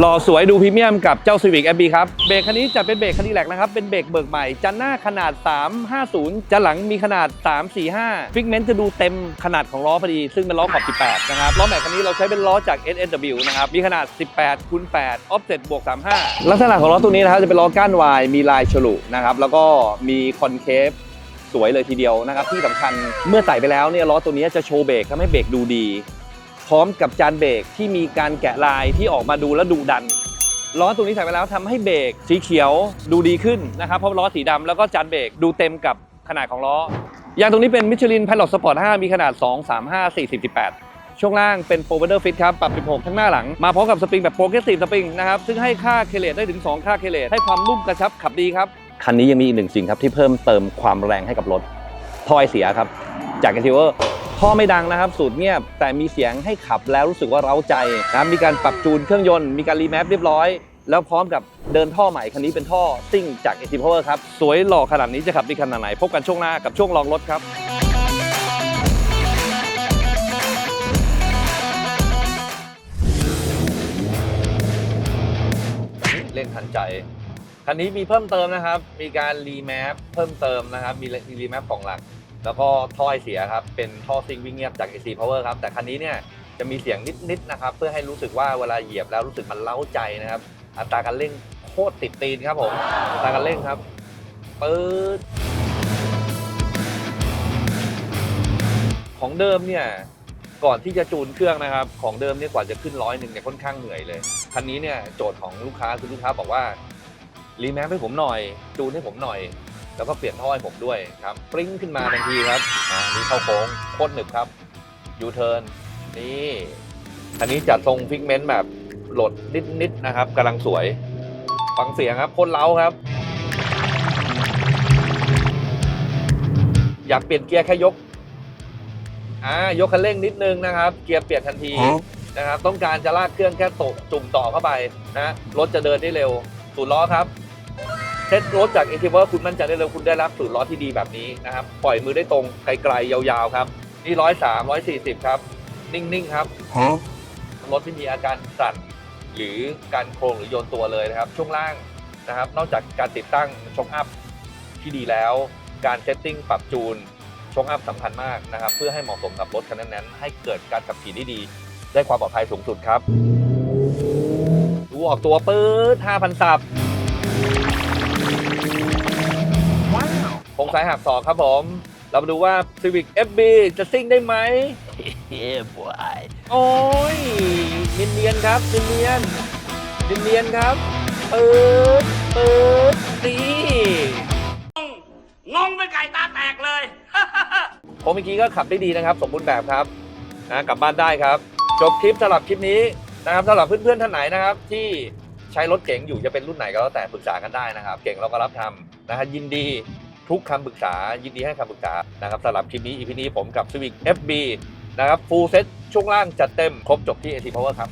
หล่อสวยดูพรีเมียมกับเจ้า Civic FB ครับเบรกคันนี้จะเป็นเบรกคันดีแลกนะครับ เป็นเบรกเบิกใหม่ จันหน้าขนาด 350จันหลังมีขนาด 345 ฟิกเมนต์จะดูเต็มขนาดของล้อพอดี ซึ่งเป็นล้อขอบ 18 นะครับ ล้อแม็กคันนี้เราใช้เป็นล้อจาก SSW นะครับ มีขนาด 18คูณ8 offset บวก 35 ลักษณะของล้อตัวนี้นะครับจะเป็นล้อก้านวายมีลายฉลุนะครับแล้วก็มีคอนเคฟสวยเลยทีเดียวนะครับที่สำคัญเมื่อใส่ไปแล้วเนี่ยล้อตัวนี้จะโชว์เบรกทำให้เบรกดูดี พร้อมกับจานเบรกที่มีการแกะลายที่ออกมาดูแล้วดูดัน ล้อตัวนี้ใส่ไปแล้วทำให้เบรกสีเขียวดูดีขึ้นนะครับเพราะล้อสีดำแล้วก็จานเบรกดูเต็มกับขนาดของล้อยางตรงนี้เป็นมิชลิน Pilot Sport 5มีขนาด 2 3 5 4 0 18 ช่วงล่างเป็นโปรเวอร์ฟิตครับ ปรับ 16 ทั้งหน้าหลัง มาพร้อมกับสปริงแบบโปรเกรสซีฟสปริงนะครับ ซึ่งให้ค่าเคเลตได้ถึง 2 ค่าเคเลตให้ความนุ่มกระชับขับดีครับ คันนี้ยังมีอีกหนึ่งสิ่งครับที่เพิ่มเติมความแรงให้กับรถทอไอเสียครับ จากกันทิเวอร์ ท่อไม่ดังนะครับ สูตรเงียบแต่มีเสียงให้ขับแล้วรู้สึกว่าเร้าใจนะมีการปรับจูนเครื่องยนต์มีการรีแมปเรียบร้อย แล้วพร้อมกับเดินท่อใหม่คันนี้เป็นท่อซิ่งจาก a อ p o w e r ครับ สวยหล่อขนาดนี้จะขับดีขนาดไหน พบกันช่วงหน้ากับช่วงลองรถครับเล่นทันใจ คันนี้มีเพิ่มเติมนะครับ มีการรีแมปเพิ่มเติมนะครับ มีมีรีแมปกล่องหลัก แล้วก็ท่อไอเสียครับเป็นท่อซิงวิ่งเงียบจาก AC Power ครับแต่คันนี้เนี่ยจะมีเสียงนิดๆนะครับเพื่อให้รู้สึกว่าเวลาเหยียบแล้วรู้สึกมันเล้าใจนะครับ อัตราการเร่งโคตรติดตีนครับผมอัตราการเร่งครับปื๊ดของเดิมเนี่ยก่อนที่จะจูนเครื่องนะครับ ของเดิมเนี่ยกว่าจะขึ้นร้อยหนึ่งเนี่ยค่อนข้างเหนื่อยเลยคันนี้เนี่ยโจทย์ของลูกค้าคือลูกค้าบอกว่ารีแมปให้ผมหน่อยจูนให้ผมหน่อย แล้วก็เปลี่ยนท่อให้ผมด้วยครับปริ้งขึ้นมาทันทีครับอ่านี่เข้าโค้งโคตรหนึบครับยูเทิร์นนี่อันนี้จัดทรงฟิกเมนต์แบบโหลดนิดๆนะครับกำลังสวย ฟังเสียงครับโคตรเล้าครับ อยากเปลี่ยนเกียร์แค่ยกอ่ายกคันเร่งนิดนึงนะครับ เกียร์เปลี่ยนทันทีนะครับ ต้องการจะลากเครื่องแค่ตกจุ่มต่อเข้าไปนะรถจะเดินได้เร็วสูตรล้อครับ เซ็ตรถจากเอทีเวอร์คุณมั่นใจได้เลยคุณได้รับสูตรล้อที่ดีแบบนี้นะครับ ปล่อยมือได้ตรงไกลๆยาวๆครับ นี่ร้อยสามร้อยสี่สิบครับ นิ่งๆครับรถไม่มีอาการสั่นหรือการโครงหรือโยนตัวเลยนะครับ ช่วงล่างนะครับ นอกจากการติดตั้งชงอัพที่ดีแล้ว การเซตติ้งปรับจูนชงอัพสำคัญมากนะครับ เพื่อให้เหมาะสมกับรถคันนั้นๆให้เกิดการขับขี่ที่ดี ได้ความปลอดภัยสูงสุดครับ ดูออกตัวปื๊ด5,000สับ โครงซ้ายหักศอกครับผม เรามาดูว่า Civic FB จะซิ่งได้ไหม Yeah, boy. โอ้ยเนียนเนียนๆครับเนียนเนียนเนียนเนียนๆครับเปิดเปิดดีงงเป็นไก่ตาแตกเลย ผมเมื่อกี้ก็ขับได้ดีนะครับ สมบูรณ์แบบครับนะกลับบ้านได้ครับ จบคลิปสำหรับคลิปนี้นะครับสำหรับเพื่อนๆท่านไหนนะครับที่ ใช้รถเก๋งอยู่จะเป็นรุ่นไหนก็แล้วแต่ปรึกษากันได้นะครับ เก่งเราก็รับทำนะฮะยินดีทุกคำปรึกษายินดีให้คำปรึกษานะครับสำหรับคลิปนี้อีพีนี้ผมกับ Civic FB นะครับฟูลเซ็ตช่วงล่างจัดเต็ม ครบจบที่ AC Power ครับ